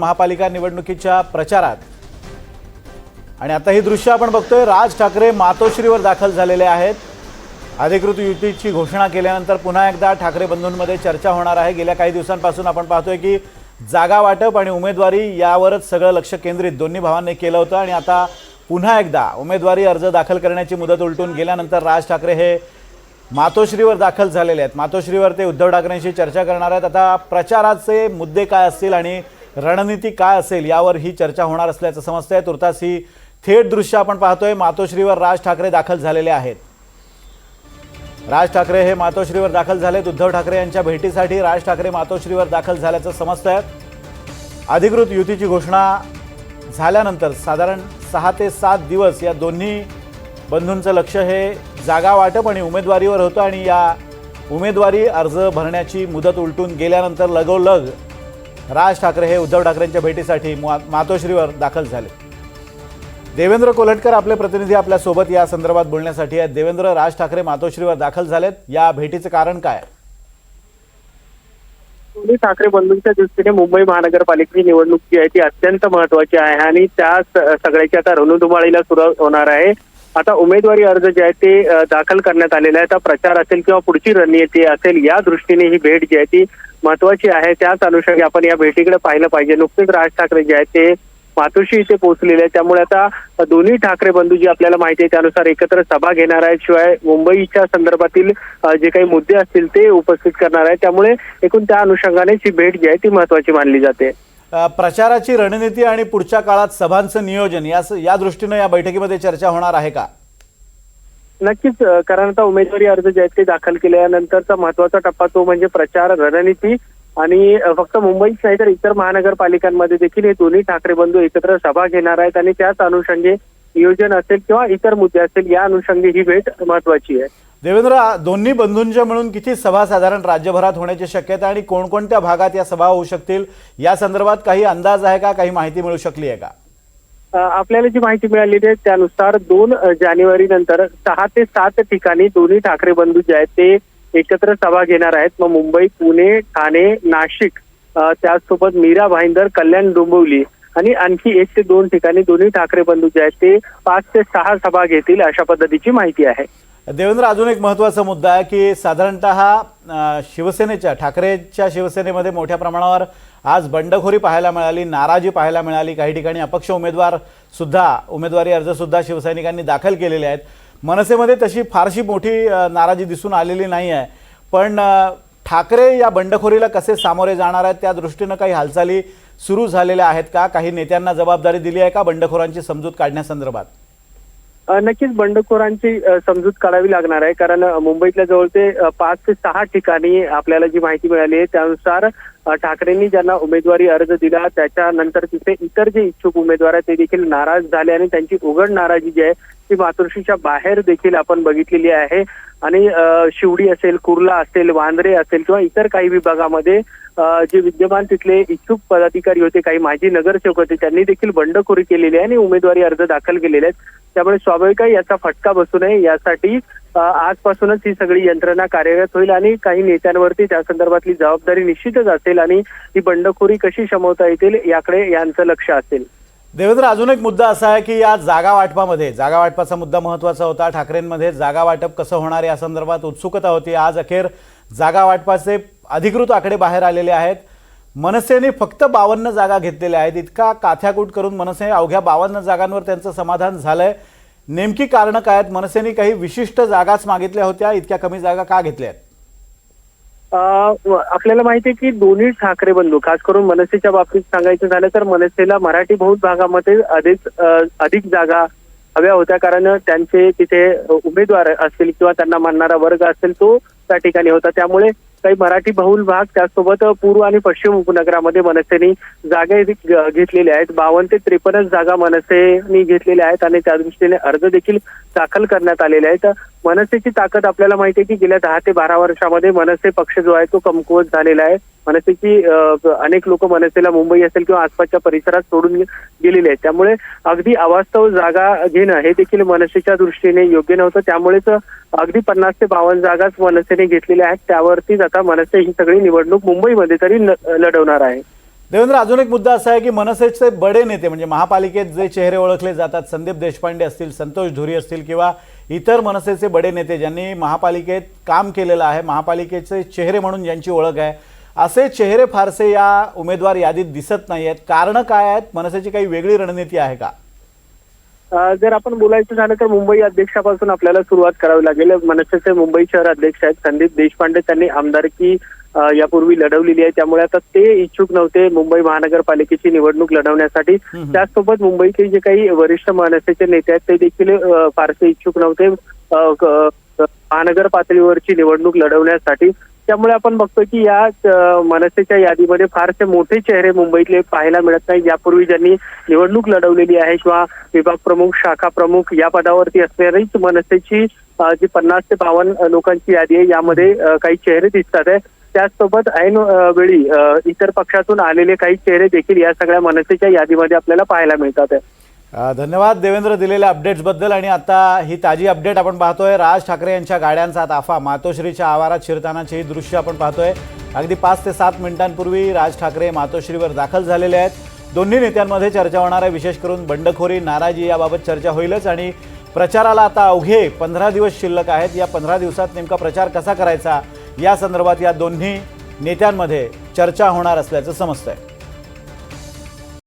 महापालिका निवडणुकीच्या प्रचारात. आणि आता ही दृश्य आपण बघतोय राज ठाकरे मातोश्रीवर दाखल झालेले आहेत. अधिकृत युतीची घोषणा केल्यानंतर पुन्हा एकदा ठाकरे बंधूंमध्ये चर्चा होणार आहे. गेल्या काही दिवसांपासून आपण पाहतोय की जागा वाटप आणि उमेदवारी यावरच सगळं लक्ष केंद्रित. दोन्ही भावांनी केलं होतं आणि आता पुन्हा एकदा उमेदवारी अर्ज दाखल करण्याची मुदत उलटून गेल्यानंतर राज ठाकरे हे मातोश्रीवर दाखल झालेले आहेत. मातोश्रीवर ते उद्धव ठाकरेंशी चर्चा करणार आहेत. आता प्रचाराचे मुद्दे काय असतील आणि रणनीती काय असेल यावर ही चर्चा होणार असल्याचं समजतंय. तुर्तास ही थेट दृश्य आपण पाहतोय. मातोश्रीवर राज ठाकरे दाखल झालेले आहेत. राज ठाकरे हे मातोश्रीवर दाखल झालेत. उद्धव ठाकरे यांच्या भेटीसाठी राज ठाकरे मातोश्रीवर दाखल झाल्याचं समजतंय. अधिकृत युतीची घोषणा झाल्यानंतर साधारण सहा ते सात दिवस या दोन्ही बंधूंचं लक्ष हे जागा वाटप आणि उमेदवारीवर होतं आणि या उमेदवारी अर्ज भरण्याची मुदत उलटून गेल्यानंतर लगोलग राज ठाकरे हे उद्धव ठाकरेंच्या भेटीसाठी मातोश्रीवर दाखल झाले. देवेंद्र कोलटकर आपले प्रतिनिधी आपल्यासोबत या संदर्भात बोलण्यासाठी आहेत. देवेंद्र राज ठाकरे मातोश्रीवर दाखल झालेत. या भेटीचं कारण काय ठाकरे बंधूंच्या दृष्टीने मुंबई महानगरपालिकेची निवडणूक जी आहे ती अत्यंत महत्वाची आहे आणि त्या सगळ्याची आता रणधुमाळीला सुरुवात होणार आहे. आता उमेदवारी अर्ज जे आहे ते दाखल करण्यात आलेले आहेत. प्रचार असेल किंवा पुढची रणनीती असेल या दृष्टीने ही भेट जी आहे ती महत्वाची आहे. त्याच अनुषंगी आपण या भेटीकडे पाहिलं पाहिजे. नुकतेच राज ठाकरे जे आहेत ते मातोश्री इथे पोहोचलेले आहेत. त्यामुळे आता दोन्ही ठाकरे बंधू जी आपल्याला माहिती आहे त्यानुसार एकत्र सभा घेणार आहेत. शिवाय मुंबईच्या संदर्भातील जे काही मुद्दे असतील ते उपस्थित करणार आहेत. त्यामुळे एकूण त्या अनुषंगाने ही भेट जी आहे ती महत्वाची मानली जाते. प्रचाराची रणनीती आणि पुढच्या काळात सभांचं नियोजन या या दृष्टीनं या बैठकीमध्ये चर्चा होणार आहे का? नक्कीच कारण आता उमेदवारी अर्ज जे आहेत ते दाखल केल्यानंतरचा महत्त्वाचा टप्पा तो म्हणजे प्रचार रणनीती आणि फक्त मुंबईच नाही तर इतर महानगरपालिकांमध्ये देखील हे दोन्ही ठाकरे बंधू एकत्र सभा घेणार आहेत आणि त्याच अनुषंगे नियोजन असेल किंवा इतर मुद्दे असतील या अनुषंगी ही भेट महत्वाची आहे. देवेंद्र दोन्ही बंधूंच्या मिळून किती सभा साधारण राज्यभरात होण्याची शक्यता आणि कोणकोणत्या भागात या सभा होऊ शकतील? या संदर्भात काही अंदाज आहे का? काही माहिती मिळू शकली आहे का? आपल्याला जी माहिती मिळाली आहे त्यानुसार दोन जानेवारी नंतर सहा ते सात ठिकाणी दोन्ही ठाकरे बंधू जे आहेत ते एकत्र सभा घेणार आहेत. मग मुंबई पुणे ठाणे नाशिक त्यासोबत त्याचसोबत मीरा भाईंदर कल्याण डोंबिवली आणि आणखी एक ते दोन ठिकाणी दोन्ही ठाकरे बंधू जे आहेत ते पाच ते सहा सभा घेतील अशा पद्धतीची माहिती आहे. देवेंद्र अजून एक महत्त्वाचा मुद्दा आहे की साधारणतः शिवसेनेच्या ठाकरेच्या शिवसेनेमध्ये मोठ्या प्रमाणावर आज बंडखोरी पाहायला मिळाली नाराजी पाहायला मिळाली. काही ठिकाणी अपक्ष उमेदवार सुद्धा उमेदवारी अर्जसुद्धा शिवसैनिकांनी दाखल केलेले आहेत. मनसेमध्ये तशी फारशी मोठी नाराजी दिसून आलेली नाही आहे. पण ठाकरे या बंडखोरीला कसे सामोरे जाणार आहेत त्या दृष्टीनं काही हालचाली सुरू झालेल्या आहेत का? काही नेत्यांना जबाबदारी दिली आहे का बंडखोरांची समजूत काढण्यासंदर्भात? नक्कीच बंडखोरांची समजूत काढावी लागणार आहे. कारण मुंबईतल्या जवळ ते पाच ते सहा ठिकाणी आपल्याला जी माहिती मिळाली आहे त्यानुसार ठाकरेंनी ज्यांना उमेदवारी अर्ज दिला त्याच्यानंतर तिथे इतर जे इच्छुक उमेदवार आहेत ते देखील नाराज झाले आणि त्यांची उघड नाराजी जी आहे ती मातोश्रीच्या बाहेर देखील आपण बघितलेली आहे. आणि शिवडी असेल कुर्ला असेल वांद्रे असेल किंवा इतर काही विभागामध्ये जे विद्यमान तिथले इच्छुक पदाधिकारी होते काही माजी नगरसेवक होते त्यांनी देखील बंडखोरी केलेली आहे आणि उमेदवारी अर्ज दाखल केलेले आहेत. त्यामुळे स्वाभाविक आहे याचा फटका बसू नये यासाठी आजपासूनच ही सगळी यंत्रणा कार्यरत होईल आणि काही नेत्यांवरती त्या संदर्भातली जबाबदारी निश्चितच असेल आणि ही बंडखोरी कशी शमवता येतील याकडे यांचं लक्ष असेल. देवेंद्र अजून एक मुद्दा असा आहे की या जागा वाटपामध्ये जागा वाटपाचा मुद्दा महत्त्वाचा होता. ठाकरेंमध्ये जागा वाटप कसं होणार या संदर्भात उत्सुकता होती. आज अखेर जागा वाटपाचे अधिकृत आकडे बाहेर आलेले आहेत. मनसेने फक्त बावन्न जागा घेतलेल्या आहेत. इतका काथ्याकूट करून मनसे अवघ्या बावन्न जागांवर त्यांचं समाधान झालंय. नेमकी कारणं काय आहेत? मनसेने काही विशिष्ट जागाच मागितल्या होत्या. इतक्या कमी जागा का घेतल्या आहेत आपल्याला माहिती आहे की दोन्ही ठाकरे बंधू खास करून मनसेच्या बाबतीत सांगायचं झालं तर मनसेला मराठी बहुत भागामध्ये अधिक अधिक जागा हव्या होत्या. कारण त्यांचे तिथे उमेदवार असतील किंवा त्यांना मानणारा वर्ग असेल तो त्या ठिकाणी होता. त्यामुळे काही मराठी बहुल भाग त्याचसोबत पूर्व आणि पश्चिम उपनगरामध्ये मनसेने जागा घेतलेल्या आहेत. बावन्न ते त्रेपन्न जागा मनसेने घेतलेल्या आहेत आणि त्या दृष्टीने अर्ज देखील दाखल करण्यात आलेले आहेत. मनसेची ताकद आपल्याला माहिती आहे की गेल्या दहा ते बारा वर्षामध्ये मनसे पक्ष जो आहे तो कमकुवत झालेला आहे. मनसेची अनेक लोक मनसेला मुंबई असेल किंवा आसपासच्या परिसरात सोडून गेलेले आहेत. त्यामुळे अगदी अवास्तव जागा घेणं हे देखील मनसेच्या दृष्टीने योग्य नव्हतं. त्यामुळेच अगदी पन्नास ते बावन्न जागाच मनसेने घेतलेल्या आहेत. त्यावरतीच आता मनसे ही सगळी निवडणूक मुंबईमध्ये तरी लढवणार आहे. देवेंद्र अजून एक मुद्दा असा आहे की मनसेचे बडे नेते म्हणजे महापालिकेत जे चेहरे ओळखले जातात संदीप देशपांडे असतील संतोष धुरी असतील किंवा इतर मनसेचे बडे नेते ज्यांनी महापालिकेत काम केलेलं आहे महापालिकेचे चेहरे म्हणून ज्यांची ओळख आहे असे चेहरे फारसे या उमेदवार यादीत दिसत नाही आहेत कारणं काय आहेत? मनसेची काही वेगळी रणनीती आहे का? जर आपण बोलायचं झालं तर मुंबई अध्यक्षापासून आपल्याला सुरुवात करावी लागेल. मनसेचे मुंबई शहर अध्यक्ष आहेत संदीप देशपांडे. त्यांनी आमदारकी यापूर्वी लढवलेली आहे. त्यामुळे आता ते इच्छुक नव्हते मुंबई महानगरपालिकेची निवडणूक लढवण्यासाठी. त्याचसोबत मुंबईचे जे काही वरिष्ठ मनसेचे नेते आहेत ते देखील फारसे इच्छुक नव्हते महानगर पातळीवरची निवडणूक लढवण्यासाठी. त्यामुळे आपण बघतो की या मनसेच्या यादीमध्ये फारसे मोठे चेहरे मुंबईतले पाहायला मिळत नाही यापूर्वी ज्यांनी निवडणूक लढवलेली आहे किंवा विभाग प्रमुख शाखा प्रमुख या पदावरती असणारीच मनसेची जी पन्नास ते बावन्न लोकांची यादी आहे यामध्ये काही चेहरे दिसतात आहे. त्याचसोबत ऐन वेळी इतर पक्षातून आलेले काही चेहरे देखील या सगळ्या मनसेच्या यादीमध्ये आपल्याला पाहायला मिळतात. आहे धन्यवाद देवेंद्र दिलेल्या अपडेट्सबद्दल आणि आता ही ताजी अपडेट आपण पाहतोय. राज ठाकरे यांच्या गाड्यांचा ताफा मातोश्रीच्या आवारात शिरतानाची ही दृश्य आपण पाहतोय. अगदी पाच ते सात मिनिटांपूर्वी राज ठाकरे मातोश्रीवर दाखल झालेले आहेत. दोन्ही नेत्यांमध्ये चर्चा होणार आहे विशेष करून बंडखोरी नाराजी याबाबत चर्चा होईलच आणि प्रचाराला आता अवघे पंधरा दिवस शिल्लक आहेत. या पंधरा दिवसात नेमका प्रचार कसा करायचा? या संदर्भात या दोन्ही नेत्यांमध्ये चर्चा होणार असल्याचं समजतंय.